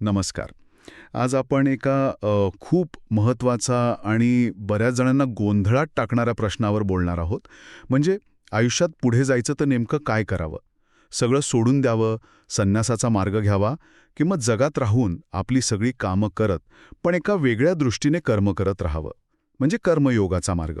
नमस्कार. आज आपण एका खूप महत्त्वाचा आणि बऱ्याच जणांना गोंधळात टाकणाऱ्या प्रश्नावर बोलणार आहोत. म्हणजे आयुष्यात पुढे जायचं तर नेमकं काय करावं? सगळं सोडून द्यावं संन्यासाचा मार्ग घ्यावा किंवा जगात राहून आपली सगळी कामं करत पण एका वेगळ्या दृष्टीने कर्म करत राहावं? म्हणजे कर्मयोगाचा मार्ग.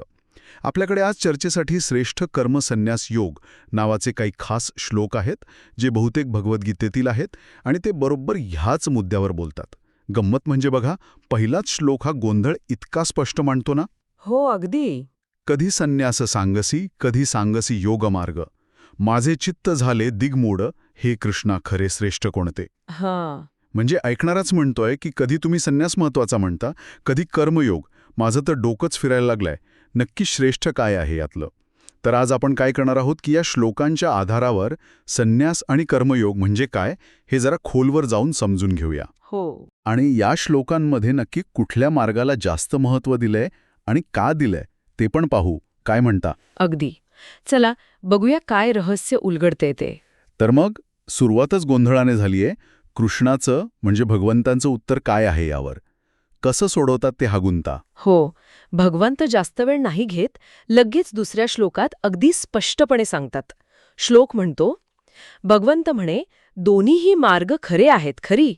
आपल्याकडे आज चर्चेसाठी श्रेष्ठ कर्मसन्यास योग नावाचे काही खास श्लोक आहेत जे बहुतेक भगवद्गीतेतील आहेत आणि ते बरोबर ह्याच मुद्द्यावर बोलतात. गंमत म्हणजे बघा पहिलाच श्लोक हा गोंधळ इतका स्पष्ट मांडतो ना? हो अगदी. कधी संन्यास सांगसी कधी सांगसी योगमार्ग माझे चित्त झाले दिगमूढ हे कृष्णा खरे श्रेष्ठ कोणते? हां. म्हणजे ऐकणाराच म्हणतोय की कधी तुम्ही संन्यास महत्त्वाचा म्हणता कधी कर्मयोग. माझं तर डोकंच फिरायला लागलंय. नक्की श्रेष्ठ काय आहे यातलं? तर आज आपण काय करणार आहोत की या श्लोकांच्या आधारावर संन्यास आणि कर्मयोग म्हणजे काय हे जरा खोलवर जाऊन समजून घेऊया. हो. आणि या श्लोकांमध्ये नक्की कुठल्या मार्गाला जास्त महत्त्व दिलंय आणि का दिलंय ते पण पाहू. काय म्हणता? अगदी. चला बघूया काय रहस्य उलगडते ते. तर मग सुरुवातच गोंधळाने झालीये. कृष्णाचं म्हणजे भगवंतांचं उत्तर काय आहे यावर? कसं सोडवतात ते हा गुंता? हो भगवंत जास्त वेळ नाही घेत लगेच दुसऱ्या श्लोकात अगदी स्पष्टपणे सांगतात. श्लोक म्हणतो भगवंत म्हणे दोन्हीही मार्ग खरे आहेत खरी.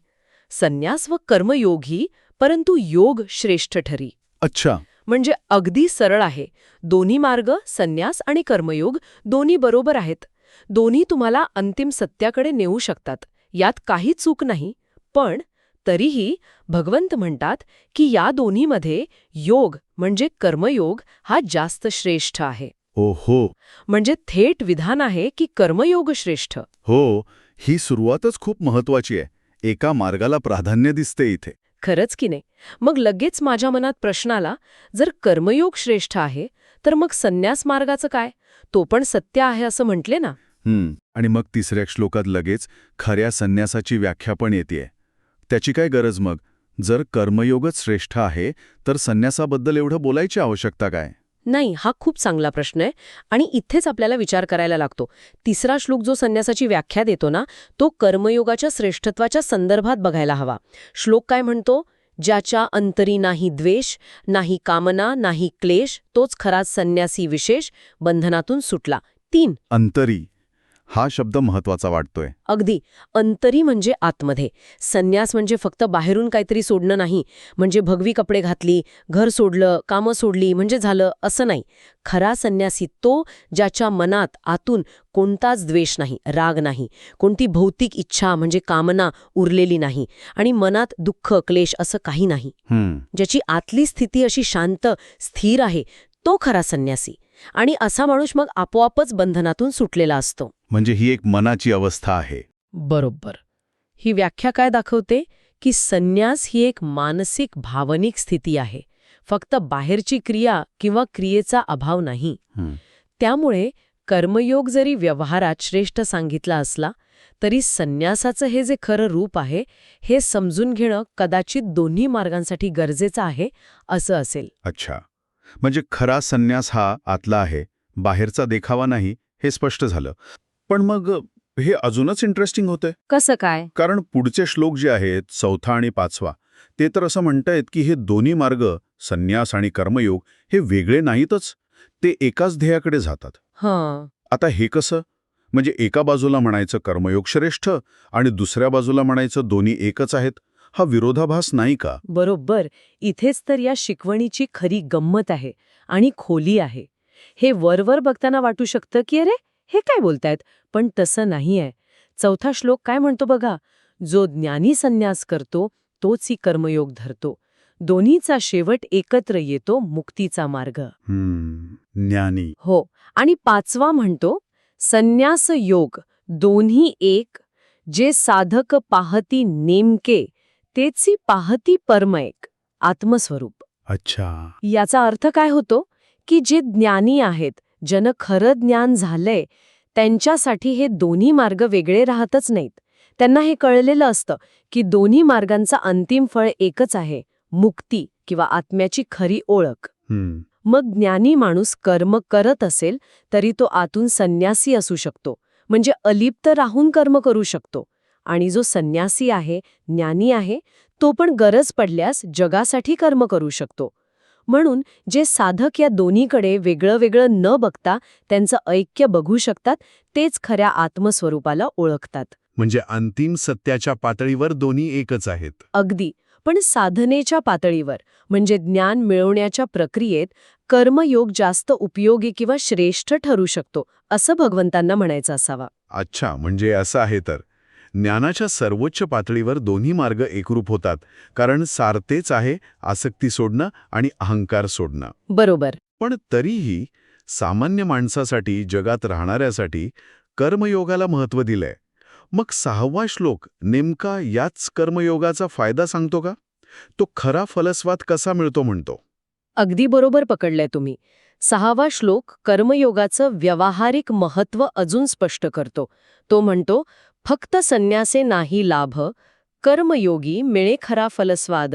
संन्यास व कर्मयोगी परंतु योग श्रेष्ठ ठरी. अच्छा. म्हणजे अगदी सरळ आहे. दोन्ही मार्ग संन्यास आणि कर्मयोग दोन्ही बरोबर आहेत. दोन्ही तुम्हाला अंतिम सत्याकडे नेऊ शकतात. यात काही चूक नाही. पण तरीही भगवंत म्हणतात की या दोन्हीमध्ये योग म्हणजे कर्मयोग हा जास्त श्रेष्ठ आहे. ओ हो. म्हणजे थेट विधान आहे की कर्मयोग श्रेष्ठ. हो ही सुरुवातच खूप महत्वाची आहे. एका मार्गाला प्राधान्य दिसते इथे. खरंच की नाही? मग लगेच माझ्या मनात प्रश्न आला जर कर्मयोग श्रेष्ठ आहे तर मग संन्यास मार्गाचं काय? तो पण सत्य आहे असं म्हटले ना? आणि मग तिसऱ्या श्लोकात लगेच खऱ्या संन्यासाची व्याख्या पण येते त्याची काय गरज मग? जर कर्मयोगच श्रेष्ठ आहे तर संन्यासाबद्दल एवढं बोलायची आवश्यकता काय? नाही हा खूप चांगला प्रश्न आहे आणि इथेच आपल्याला विचार करायला लागतो. तिसरा श्लोक जो संन्यासाची व्याख्या देतो ना तो कर्मयोगाच्या श्रेष्ठत्वाच्या संदर्भात बघायला हवा. श्लोक काय म्हणतो? ज्याच्या अंतरी नाही द्वेष नाही कामना नाही क्लेश तोच खरा संन्यासी विशेष बंधनातून सुटला. तीन. अंतरी. हा शब्द महत्त्वाचा वाटतोय. अगदी. अंतरी म्हणजे आतमध्ये. संन्यास म्हणजे फक्त बाहेरून काहीतरी सोडणं नाही. म्हणजे भगवी कपडे घातली घर सोडलं कामं सोडली म्हणजे झालं असं नाही. खरा संन्यासी तो ज्याच्या मनात आतून कोणताच द्वेष नाही राग नाही. कोणती भौतिक इच्छा म्हणजे कामना उरलेली नाही. आणि मनात दुःख क्लेश असं काही नाही. ज्याची आतली स्थिती अशी शांत स्थिर आहे तो खरा संन्यासी. आणि असा माणूस मग आपोआपच बंधनातून सुटलेला असतो. म्हणजे ही एक मनाची अवस्था आहे. बरोबर. ही व्याख्या काय दाखवते? की संन्यास ही एक मानसिक भावनिक स्थिती आहे. फक्त बाहेरची क्रिया किंवा क्रियेचा अभाव नाही. त्यामुळे कर्मयोग जरी व्यवहारात श्रेष्ठ सांगितला असला तरी संन्यासाचं हे जे खरं रूप आहे हे समजून घेणं कदाचित दोन्ही मार्गांसाठी गरजेचं आहे असं असेल. अच्छा. म्हणजे खरा संन्यास हा आतला आहे बाहेरचा देखावा नाही हे स्पष्ट झालं. पण मग हे अजूनच इंटरेस्टिंग होतंय? कसं काय? कारण पुढचे श्लोक जे आहेत चौथा आणि पाचवा ते तर असं म्हणतायत की हे दोन्ही मार्ग संन्यास आणि कर्मयोग हे वेगळे नाहीतच. ते एकाच ध्येयाकडे जातात. हां. आता हे कसं? म्हणजे एका बाजूला म्हणायचं कर्मयोग श्रेष्ठ आणि दुसऱ्या बाजूला म्हणायचं दोन्ही एकच आहेत? हा विरोधाभास नाही का? बरोबर. इथेच तर या शिकवणीची खरी गंमत आहे आणि खोली आहे. हे वरवर बघताना वाटू शकतं की अरे हे काय बोलतायत? पण तसं नाही आहे चौथा श्लोक काय म्हणतो बघा? जो ज्ञानी संन्यास करतो तोच ही कर्मयोग धरतो. दोन्हीचा शेवट एकत्र येतो मुक्तीचा मार्ग. ज्ञानी. हो आणि पाचवा म्हणतो संन्यास योग दोन्ही एक जे साधक पाहती नेमके तेची पाहती परमैक आत्मस्वरूप. अच्छा. याचा अर्थ काय होतो? की जे ज्ञानी आहेत जन खरं ज्ञान झालंय त्यांच्यासाठी हे दोन्ही मार्ग वेगळे राहतच नाहीत. त्यांना हे कळलेलं असतं की दोन्ही मार्गांचा अंतिम फळ एकच आहे मुक्ती किंवा आत्म्याची खरी ओळख. मग ज्ञानी माणूस कर्म करत असेल तरी तो आतून संन्यासी असू शकतो. म्हणजे अलिप्त राहून कर्म करू शकतो. आणि जो संन्यासी आहे ज्ञानी आहे तो पण गरज पडल्यास जगासाठी कर्म करू शकतो. म्हणून जे साधक या दोन्हीकडे वेगळं वेगळं न बघता त्यांचं ऐक्य बघू शकतात तेच खऱ्या आत्मस्वरूपाला ओळखतात. म्हणजे अंतिम सत्याच्या पातळीवर दोन्ही एकच आहेत. अगदी. पण साधनेच्या पातळीवर म्हणजे ज्ञान मिळवण्याच्या प्रक्रियेत कर्मयोग जास्त उपयोगी किंवा श्रेष्ठ ठरू शकतो असं भगवंतांना म्हणायचं असावा. अच्छा म्हणजे असं आहे तर. ज्ञानाच्या सर्वोच्च पातळीवर दोन्ही मार्ग एकरूप होतात कारण सारतेच आहे आसक्ती सोडणं आणि अहंकार सोडणं. बरोबर. पण तरीही सामान्य माणसासाठी जगात राहणाऱ्यासाठी कर्मयोगाला महत्त्व दिलंय. मग सहावा श्लोक नेमका याच कर्मयोगाचा फायदा सांगतो का? तो खरा फलस्वाद कसा मिळतो म्हणतो? अगदी बरोबर पकडलंय तुम्ही. सहावा श्लोक कर्मयोगाचं व्यावहारिक महत्त्व अजून स्पष्ट करतो. तो म्हणतो फक्त संन्यासे नाही लाभ कर्मयोगी मिळे खरा फलस्वाद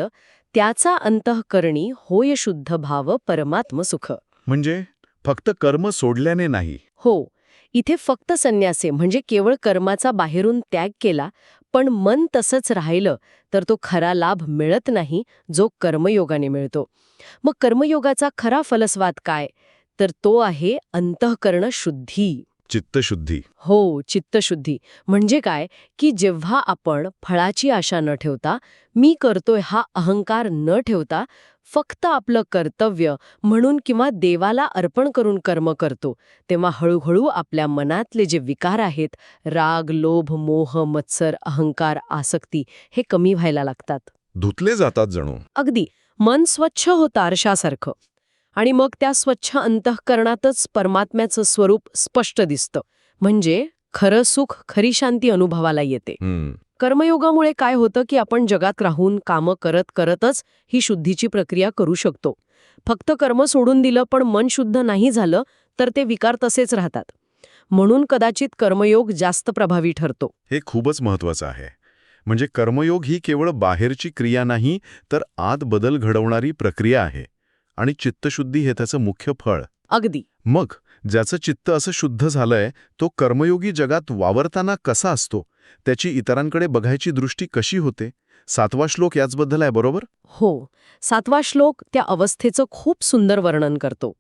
त्याचा अंतःकरणी होय शुद्ध भाव परमात्म सुख. म्हणजे फक्त कर्म सोडल्याने नाही. हो इथे फक्त संन्यासे म्हणजे केवळ कर्माचा बाहेरून त्याग केला पण मन तसंच राहिलं तर तो खरा लाभ मिळत नाही जो कर्मयोगाने मिळतो. मग कर्मयोगाचा खरा फलस्वाद काय? तर तो आहे अंतःकरण शुद्धी. चित्तशुद्धी. हो चित्तशुद्धी. म्हणजे काय? की जेव्हा आपण फळाची आशा न ठेवता मी करतोय हा अहंकार न ठेवता फक्त आपलं कर्तव्य म्हणून किंवा देवाला अर्पण करून कर्म करतो तेव्हा हळूहळू आपल्या मनातले जे विकार आहेत राग लोभ मोह मत्सर अहंकार आसक्ती हे कमी व्हायला लागतात. धुतले जातात जणू. अगदी. मन स्वच्छ होतं आरशासारखं. आणि मग त्या स्वच्छ अंतःकरणातच परमात्म्याचं स्वरूप स्पष्ट दिसतं. म्हणजे खरं सुख खरी शांती अनुभवाला येते. कर्मयोगामुळे काय होतं की आपण जगात राहून कामं करत करतच ही शुद्धीची प्रक्रिया करू शकतो. फक्त कर्म सोडून दिलं पण मन शुद्ध नाही झालं तर ते विकार तसेच राहतात. म्हणून कदाचित कर्मयोग जास्त प्रभावी ठरतो. हे खूपच महत्वाचं आहे. म्हणजे कर्मयोग ही केवळ बाहेरची क्रिया नाही तर आत बदल घडवणारी प्रक्रिया आहे. आणि चित्तशुद्धी हे त्याचं मुख्य फळ. अगदी. मग ज्याचं चित्त असं शुद्ध झालंय तो कर्मयोगी जगात वावरताना कसा असतो? त्याची इतरांकडे बघायची दृष्टी कशी होते? सातवा श्लोक याचबद्दल आहे बरोबर? हो. सातवा श्लोक त्या अवस्थेचं खूप सुंदर वर्णन करतो.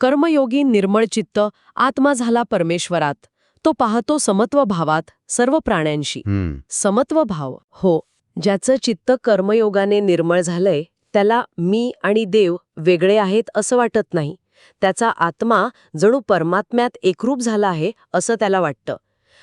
कर्मयोगी निर्मळ चित्त आत्मा झाला परमेश्वरात. तो पाहतो समत्व भावात सर्व प्राण्यांशी. समत्व भाव हो. ज्याचं चित्त कर्मयोगाने निर्मळ झालंय त्याला मी आणि देव वेगळे आहेत असं वाटत नाही. त्याचा आत्मा जणू परमात्म्यात एकरूप झाला आहे असं त्याला वाटतं.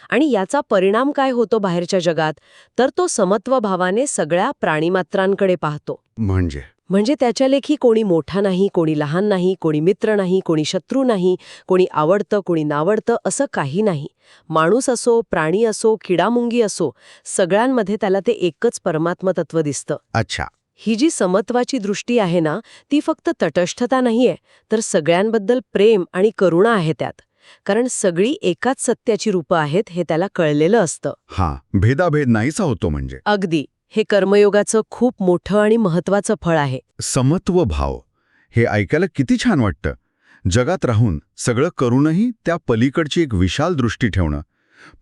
आणि याचा परिणाम काय होतो बाहेरच्या जगात? तर तो समत्व भावाने सगळ्या प्राणीमात्रांकडे पाहतो. म्हणजे? म्हणजे त्याच्या लेखी कोणी मोठा नाही कोणी लहान नाही कोणी मित्र नाही कोणी शत्रू नाही कोणी आवडतं कोणी नावडतं असं काही नाही. माणूस असो प्राणी असो किडामुंगी असो सगळ्यांमध्ये त्याला ते एकच परमात्म तत्व दिसतं. अच्छा. ही जी समत्वाची दृष्टी आहे ना ती फक्त तटस्थता नाहीये तर सगळ्यांबद्दल प्रेम आणि करुणा आहे त्यात. कारण सगळी एकाच सत्याची रूपं आहेत हे त्याला कळलेलं असतं. हा भेदाभेद नाहीसा होतो म्हणजे? अगदी. हे कर्मयोगाचं खूप मोठं आणि महत्वाचं फळ आहे. समत्व भाव हे ऐकायला किती छान वाटतं. जगात राहून सगळं करूनही त्या पलीकडची एक विशाल दृष्टी ठेवणं.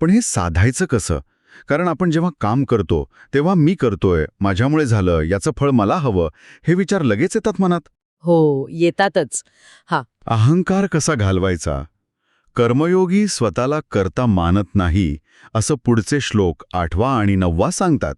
पण हे साधायचं कसं? कारण आपण जेव्हा काम करतो तेव्हा मी करतोय माझ्यामुळे झालं याचं फळ मला हवं हे विचार लगेच येतात मनात? हो येतातच. अहंकार कसा घालवायचा? कर्मयोगी स्वतःला करता मानत नाही असं पुढचे श्लोक आठवा आणि नववा सांगतात.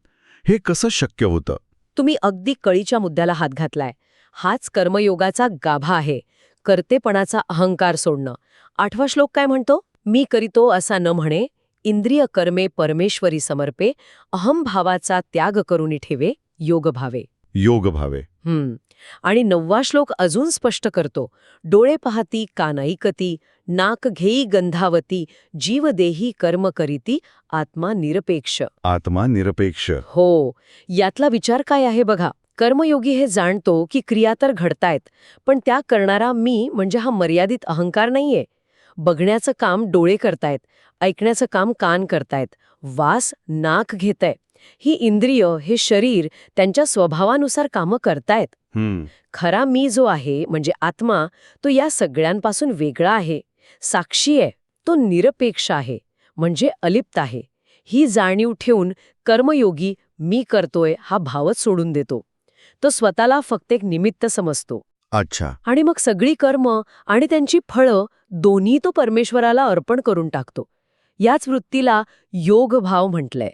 हे कसं शक्य होतं? तुम्ही अगदी कळीच्या मुद्द्याला हात घातलाय. हाच कर्मयोगाचा गाभा आहे. कर्तेपणाचा अहंकार सोडणं. आठवा श्लोक काय म्हणतो? मी करीतो असा न म्हणे इंद्रिय कर्मे परमेश्वरी समर्पे अहमभावाचा त्याग करुनी ठेवे योगभावे योग भावे. हम्म. आणि नववा श्लोक अजून स्पष्ट करतो. डोळे पाहती कान ऐकती नाक घेई गंधावती जीव देही कर्म करीती आत्मा निरपेक्ष. आत्मा निरपेक्ष. हो. यातला विचार काय आहे बघा. कर्मयोगी हे जाणतो की क्रिया तर घडतायत पण त्या करणारा मी म्हणजे हा मर्यादित अहंकार नाहीये. बघण्याचं काम डोळे करतायत ऐकण्याचं काम कान करतायत वास नाक घेतय. ही इंद्रिय हे शरीर त्यांच्या स्वभावानुसार कामं करतायत. हम्म. खरा मी जो आहे म्हणजे आत्मा तो या सगळ्यांपासून वेगळा आहे. साक्षी आहे तो निरपेक्ष आहे म्हणजे अलिप्त आहे. ही जाणीव ठेवून कर्मयोगी मी करतोय हा भावच सोडून देतो. तो स्वतःला फक्त एक निमित्त समजतो. अच्छा. आणि मग सगळी कर्म आणि त्यांची फळं दोन्ही तो परमेश्वराला अर्पण करून टाकतो. याच वृत्तीला योग भाव म्हटलंय.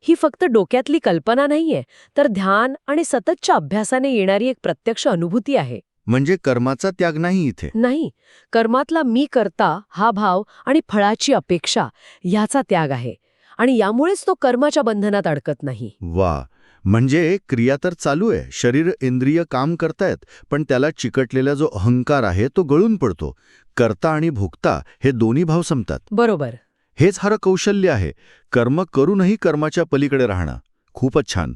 ही फक्त डोक्यातली कल्पना नाहीये तर ध्यान आणि सततच्या अभ्यासाने येणारी एक प्रत्यक्ष अनुभूती आहे. म्हणजे कर्माचा त्याग नाही इथे? नाही. कर्मातला मी करता हा भाव आणि फळाची अपेक्षा ह्याचा त्याग आहे. आणि यामुळेच तो कर्माच्या बंधनात अडकत नाही. वा. म्हणजे क्रिया तर चालू आहे शरीर इंद्रिय काम करतायत पण त्याला चिकटलेला जो अहंकार आहे तो गळून पडतो. करता आणि भोगता हे दोन्ही भाव संपतात. बरोबर. हेच हर कौशल्य आहे. कर्म करूनही कर्माच्या पलीकडे राहणं. खूपच छान.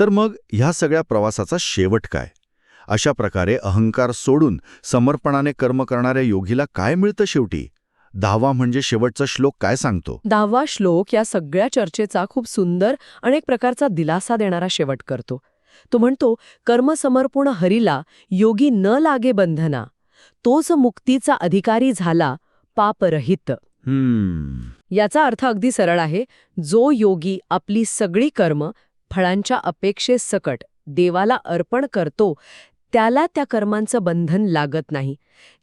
तर मग ह्या सगळ्या प्रवासाचा शेवट काय? अशा प्रकारे अहंकार सोडून समर्पणाने कर्म करणाऱ्या योगीला काय मिळतं शेवटी? दहावा म्हणजे शेवटचा श्लोक काय सांगतो? दहावा श्लोक या सगळ्या चर्चेचा खूप सुंदर आणि एक प्रकारचा दिलासा देणारा शेवट करतो. तो म्हणतो कर्मसमर्पण हरीला योगी न लागे बंधना. तोच मुक्तीचा अधिकारी झाला पापरहित. हम्म. याचा अर्थ अगदी सरळ आहे जो योगी आपली सगळी कर्म फळांच्या अपेक्षेसकट देवाला अर्पण करतो त्याला त्या कर्मांचं बंधन लागत नाही.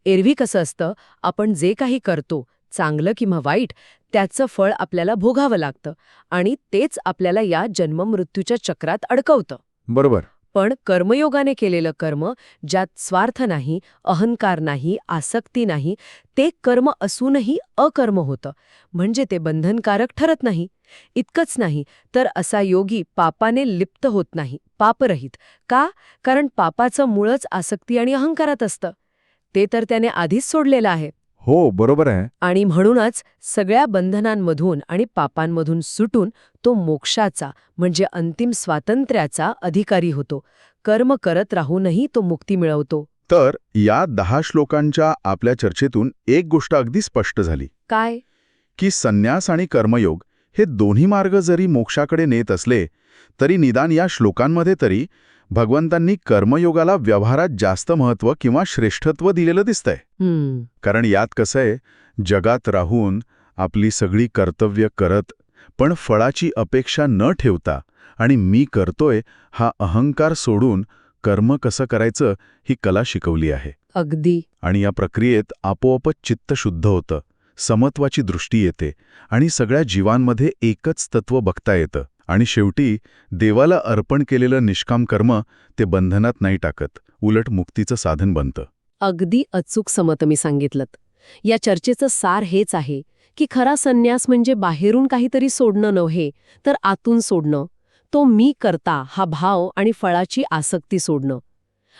एरवी कसं असतं आपण जे काही करतो चांगलं किंवा वाईट त्याचं फळ आपल्याला भोगावं लागतं आणि तेच आपल्याला या जन्ममृत्यूच्या चक्रात अडकवतं. बरोबर. पण कर्मयोगाने केलेलं कर्म ज्यात स्वार्थ नाही अहंकार नाही आसक्ती नाही ते कर्म असूनही अकर्म होतं. म्हणजे ते बंधनकारक ठरत नाही. इतकंच नाही तर असा योगी पापाने लिप्त होत नाही पापरहित. का? कारण पापाचं मुळच आसक्ती आणि अहंकारात असतं. ते तर त्याने आधीच सोडलेलं आहे. हो बरोबर आहे. आणि म्हणूनच सगळ्या बंधनांमधून आणि पापांमधून सुटून तो मोक्षाचा म्हणजे अंतिम स्वातंत्र्याचा अधिकारी होतो. कर्म करत राहूनही तो मुक्ती मिळवतो. तर या दहा श्लोकांच्या आपल्या चर्चेतून एक गोष्ट अगदी स्पष्ट झाली. काय? की संन्यास आणि कर्मयोग हे दोन्ही मार्ग जरी मोक्षाकडे नेत असले तरी निदान या श्लोकांमध्ये तरी भगवंतांनी कर्मयोगाला व्यवहारात जास्त महत्त्व किंवा श्रेष्ठत्व दिलेलं दिसतंय. कारण यात कसं आहे जगात राहून आपली सगळी कर्तव्य करत पण फळाची अपेक्षा न ठेवता आणि मी करतोय हा अहंकार सोडून कर्म कसं करायचं ही कला शिकवली आहे. अगदी. आणि या प्रक्रियेत आपोआपच चित्त शुद्ध होतं. समत्वाची दृष्टी येते आणि सगळ्या जीवांमध्ये एकच तत्व बघता येतं आणि शेवटी देवाला अर्पण केलेलं निष्काम कर्म ते बंधनात नाही टाकत उलट मुक्तीचं साधन बनतं. अगदी अचूक समत मी सांगितलं या चर्चेचं सार हेच आहे की खरा संन्यास म्हणजे बाहेरून काहीतरी सोडणं नव्हे तर आतून सोडणं. तो मी करता हा भाव आणि फळाची आसक्ती सोडणं.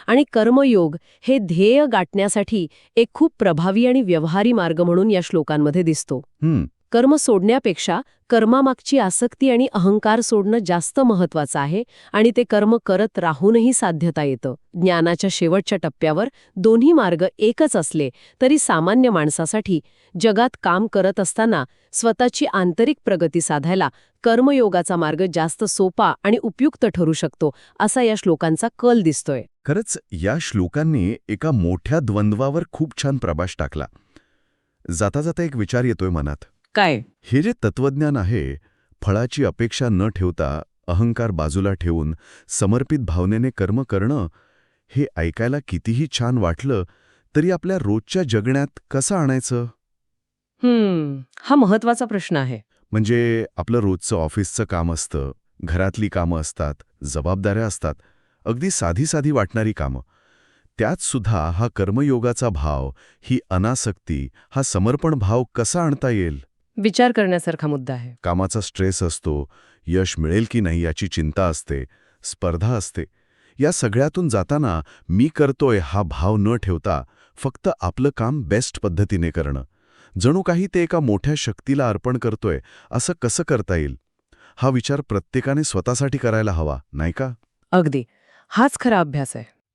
आणि कर्मयोग हे ध्येय गाठण्यासाठी एक खूप प्रभावी आणि व्यवहारी मार्ग म्हणून या श्लोकांमध्ये दिसतो. कर्म सोडण्यापेक्षा कर्मामागची आसक्ती आणि अहंकार सोडणं जास्त महत्वाचं आहे आणि ते कर्म करत राहूनही साध्यता येतं. ज्ञानाच्या शेवटच्या टप्प्यावर दोन्ही मार्ग एकच असले तरी सामान्य माणसासाठी जगात काम करत असताना स्वतःची आंतरिक प्रगती साधायला कर्मयोगाचा मार्ग जास्त सोपा आणि उपयुक्त ठरू शकतो असा या श्लोकांचा कल दिसतोय. खरंच या श्लोकांनी एका मोठ्या द्वंद्वावर खूप छान प्रभाष टाकला. जाता जाता एक विचार येतोय मनात. काय? हे जे तत्वज्ञान आहे फळाची अपेक्षा न ठेवता अहंकार बाजूला ठेवून समर्पित भावनेने कर्म करणं हे ऐकायला कितीही छान वाटलं तरी आपल्या रोजच्या जगण्यात कसं आणायचं? हम्म हा महत्त्वाचा प्रश्न आहे. म्हणजे आपलं रोजचं ऑफिसचं काम असतं घरातली कामं असतात जबाबदाऱ्या असतात अगदी साधी साधी वाटणारी कामं. त्यात सुद्धा हा कर्मयोगाचा भाव ही अनासक्ती हा समर्पण भाव कसा आणता येईल? विचार करण्यासारखा मुद्दा आहे. कामाचा स्ट्रेस असतो यश मिळेल की नाही याची चिंता असते स्पर्धा असते. या सगळ्यातून जाताना मी करतोय हा भाव न ठेवता फक्त आपलं काम बेस्ट पद्धतीने करणं. जणू काही ते एका मोठ्या शक्तीला अर्पण करतोय असं कसं करता येईल? हा विचार प्रत्येकाने स्वतःसाठी करायला हवा नाही का? अगदी. हाच खरा अभ्यास आहे.